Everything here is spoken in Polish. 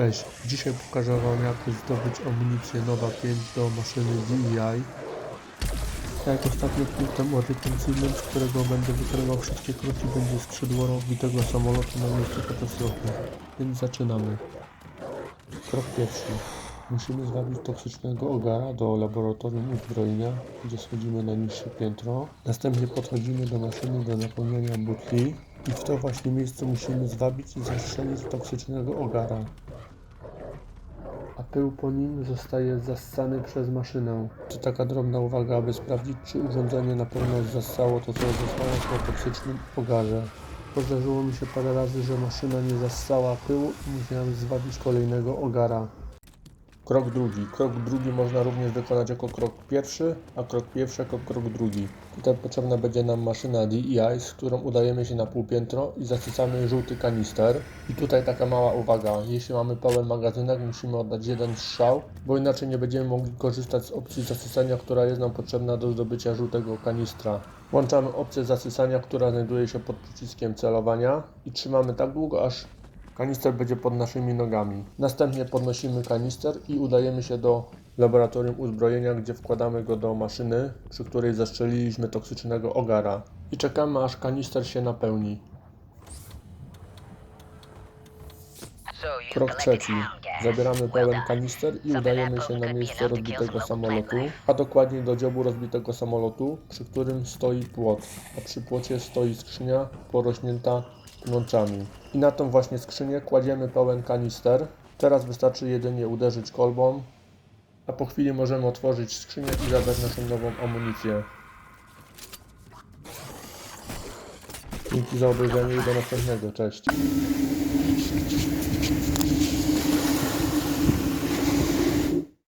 Cześć, dzisiaj pokażę Wam jak zdobyć amunicję Nowa 5 do maszyny DEI. Tak jak ostatnio punktem retencyjnym, z którego będę wykonywał wszystkie kroki, będzie skrzydło rozbitego samolotu na miejscu katastrofy. Więc zaczynamy. Krok pierwszy. Musimy zwabić toksycznego ogara do laboratorium uzbrojenia, gdzie schodzimy na niższe piętro. Następnie podchodzimy do maszyny do napełniania butli i w to właśnie miejsce musimy zwabić i zastrzelić toksycznego ogara. Pył po nim zostaje zassany przez maszynę. To taka drobna uwaga, aby sprawdzić, czy urządzenie na pewno zassało to, co zostało po toksycznym ogarze. Pozdarzyło mi się parę razy, że maszyna nie zassała pyłu i musiałem zwabić kolejnego ogara. Krok drugi. Krok drugi można również wykonać jako krok pierwszy, a krok pierwszy jako krok drugi. Tutaj potrzebna będzie nam maszyna DEI, z którą udajemy się na półpiętro i zasycamy żółty kanister. I tutaj taka mała uwaga, jeśli mamy pełen magazynek, musimy oddać jeden strzał, bo inaczej nie będziemy mogli korzystać z opcji zasysania, która jest nam potrzebna do zdobycia żółtego kanistra. Włączamy opcję zasysania, która znajduje się pod przyciskiem celowania i trzymamy tak długo, aż Kanister będzie pod naszymi nogami. Następnie podnosimy kanister i udajemy się do laboratorium uzbrojenia, gdzie wkładamy go do maszyny, przy której zastrzeliliśmy toksycznego ogara. I czekamy aż kanister się napełni. Krok trzeci. Zabieramy pełen kanister i udajemy się na miejsce rozbitego samolotu, a dokładniej do dziobu rozbitego samolotu, przy którym stoi płot, a przy płocie stoi skrzynia porośnięta I na tą właśnie skrzynię kładziemy pełen kanister. Teraz wystarczy jedynie uderzyć kolbą, a po chwili możemy otworzyć skrzynię i zabrać naszą nową amunicję. Dzięki za obejrzenie i do następnego. Cześć.